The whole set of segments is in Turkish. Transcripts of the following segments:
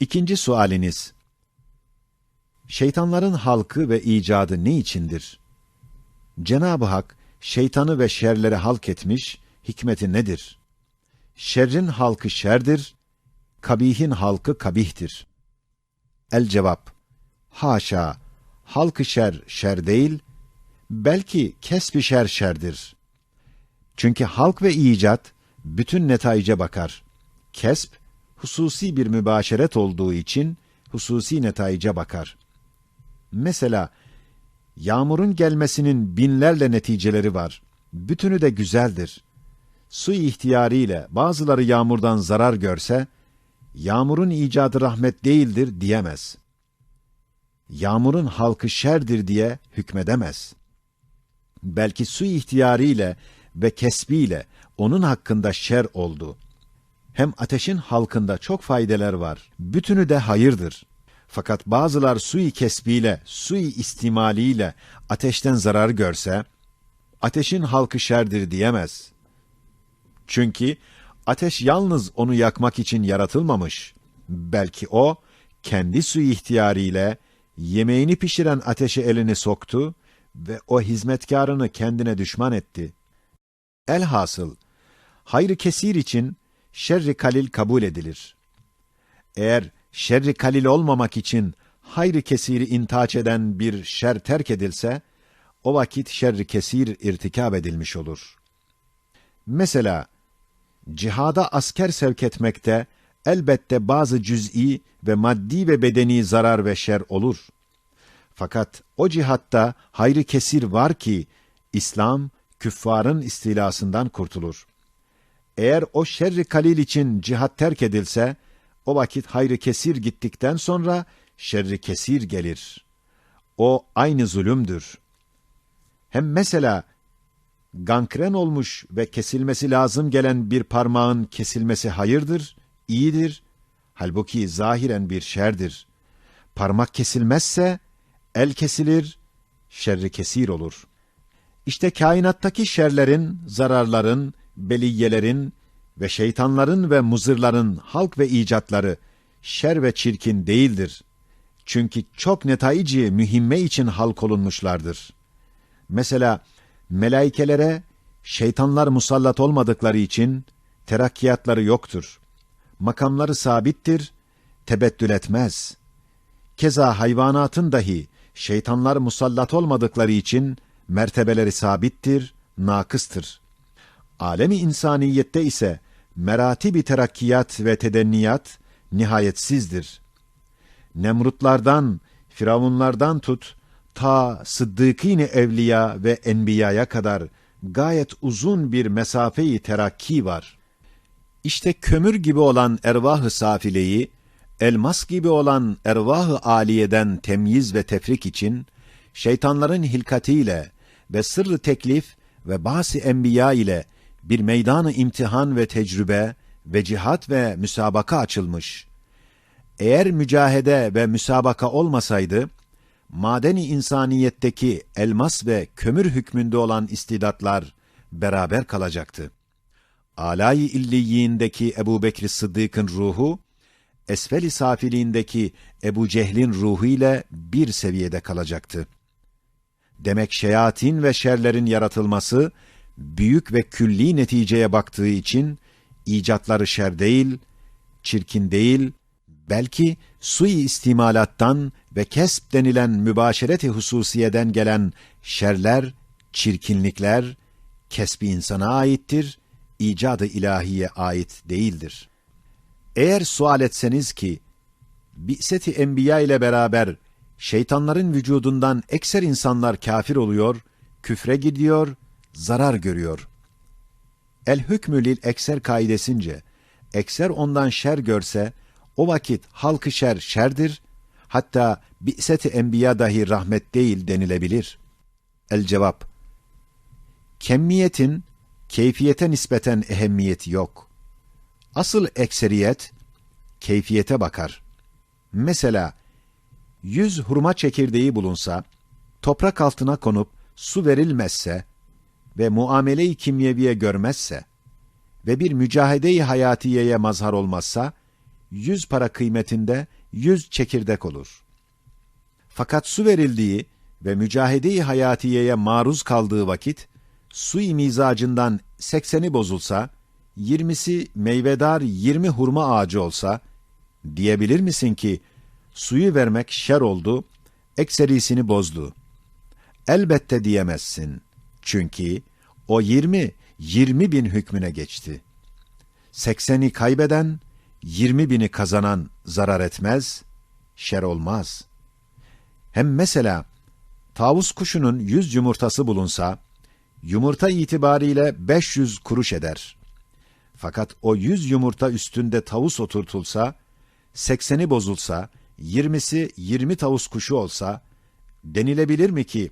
İkinci sualiniz. Şeytanların halkı ve icadı ne içindir? Cenab-ı Hak şeytanı ve şerleri halk etmiş, hikmeti nedir? Şerrin halkı şerdir, kabihin halkı kabihtir. El cevap. Haşa, halkı şer şer değil, belki kesbi şer şerdir. Çünkü halk ve icat bütün netaice bakar. Kesp, hususi bir mübaşeret olduğu için hususi netaice bakar. Mesela, yağmurun gelmesinin binlerle neticeleri var. Bütünü de güzeldir. Su ihtiyarıyla bazıları yağmurdan zarar görse, yağmurun icadı rahmet değildir diyemez. Yağmurun halkı şerdir diye hükmedemez. Belki su ihtiyarıyla ve kesbiyle onun hakkında şer oldu. Hem ateşin halkında çok faydeler var. Bütünü de hayırdır. Fakat bazılar sui kesbiyle, sui istimaliyle ateşten zarar görse, ateşin halkı şerdir diyemez. Çünkü ateş yalnız onu yakmak için yaratılmamış. Belki o, kendi sui ihtiyarıyla yemeğini pişiren ateşe elini soktu ve o hizmetkarını kendine düşman etti. Elhasıl, hayrı kesir için şerri kalil kabul edilir. Eğer şerri kalil olmamak için hayrı kesiri intaç eden bir şer terk edilse, o vakit şerri kesir irtikab edilmiş olur. Mesela, cihada asker sevk etmekte elbette bazı cüz'i ve maddi ve bedeni zarar ve şer olur. Fakat o cihatta hayrı kesir var ki, İslam, küffarın istilasından kurtulur. Eğer o şerri kalil için cihat terk edilse, o vakit hayrı kesir gittikten sonra şerri kesir gelir. O aynı zulümdür. Hem mesela gankren olmuş ve kesilmesi lazım gelen bir parmağın kesilmesi hayırdır, iyidir. Halbuki zahiren bir şerdir. Parmak kesilmezse el kesilir, şerri kesir olur. İşte kainattaki şerlerin, zararların, beliyelerin ve şeytanların ve muzırların halk ve icatları şer ve çirkin değildir. Çünkü çok netaici mühimme için halk olunmuşlardır. Mesela melaikelere şeytanlar musallat olmadıkları için terakkiyatları yoktur. Makamları sabittir, tebettül etmez. Keza hayvanatın dahi şeytanlar musallat olmadıkları için mertebeleri sabittir, nakıstır. Alemi insaniyette ise meratibi terakkiyat ve tedenniyat nihayetsizdir. Nemrutlardan, firavunlardan tut, ta sıddıkîn evliya ve enbiyaya kadar gayet uzun bir mesafeyi terakki var. İşte kömür gibi olan ervah-ı safileyi, elmas gibi olan ervah-ı aliyeden temyiz ve tefrik için, şeytanların hilkatiyle ve sırrı teklif ve bahsi enbiya ile bir meydanı imtihan ve tecrübe ve cihat ve müsabaka açılmış. Eğer mücahede ve müsabaka olmasaydı, madeni insaniyetteki elmas ve kömür hükmünde olan istidatlar beraber kalacaktı. Alay-ı illiyindeki Ebu Bekir Sıddık'ın ruhu, esfel-i safiliğindeki Ebu Cehil'in ruhu ile bir seviyede kalacaktı. Demek şeyatin ve şerlerin yaratılması, büyük ve külli neticeye baktığı için, icatları şer değil, çirkin değil, belki sui istimalattan ve kesp denilen mübaşereti hususiyeden gelen şerler, çirkinlikler, kesbi insana aittir, icadı ilahiye ait değildir. Eğer sual etseniz ki, Bi'seti Enbiya ile beraber şeytanların vücudundan ekser insanlar kafir oluyor, küfre gidiyor, zarar görüyor. El hükmü lil ekser kaidesince, ekser ondan şer görse, o vakit halkı şer şerdir, hatta bi'set-i enbiya dahi rahmet değil denilebilir. El cevap, kemmiyetin keyfiyete nispeten ehemmiyeti yok. Asıl ekseriyet, keyfiyete bakar. Mesela, yüz hurma çekirdeği bulunsa, toprak altına konup su verilmezse ve muamele-i kimyeviye görmezse ve bir mücahede-i hayatiyeye mazhar olmazsa, yüz para kıymetinde yüz çekirdek olur. Fakat su verildiği ve mücahede-i hayatiyeye maruz kaldığı vakit, su mizacından sekseni bozulsa, yirmisi meyvedar yirmi hurma ağacı olsa, diyebilir misin ki, suyu vermek şer oldu, ekserisini bozdu. Elbette diyemezsin. Çünkü o yirmi, yirmi bin hükmüne geçti. Sekseni kaybeden, yirmi bini kazanan zarar etmez, şer olmaz. Hem mesela, tavus kuşunun yüz yumurtası bulunsa, yumurta itibariyle 500 kuruş eder. Fakat o yüz yumurta üstünde tavus oturtulsa, sekseni bozulsa, yirmisi yirmi tavus kuşu olsa, denilebilir mi ki,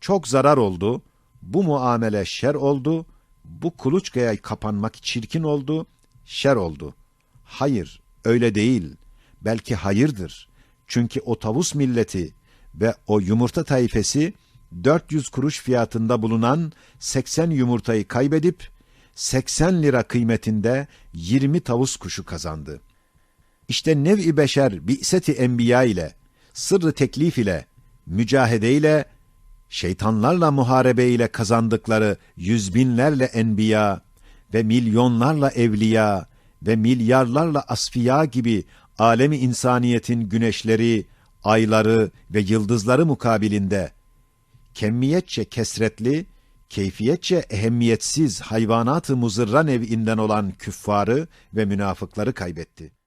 çok zarar oldu, bu muamele şer oldu, bu kuluçkaya kapanmak çirkin oldu, şer oldu. Hayır, öyle değil. Belki hayırdır. Çünkü o tavus milleti ve o yumurta tayfesi 400 kuruş fiyatında bulunan 80 yumurtayı kaybedip 80 lira kıymetinde 20 tavus kuşu kazandı. İşte nev-i beşer bi'seti enbiya ile, sırrı teklif ile, mücahede ile, şeytanlarla muharebe ile kazandıkları yüz binlerle enbiya ve milyonlarla evliya ve milyarlarla asfiya gibi alemi insaniyetin güneşleri, ayları ve yıldızları mukabilinde kemmiyetçe kesretli, keyfiyetçe ehemmiyetsiz hayvanat-ı muzırra nev'inden olan küffarı ve münafıkları kaybetti.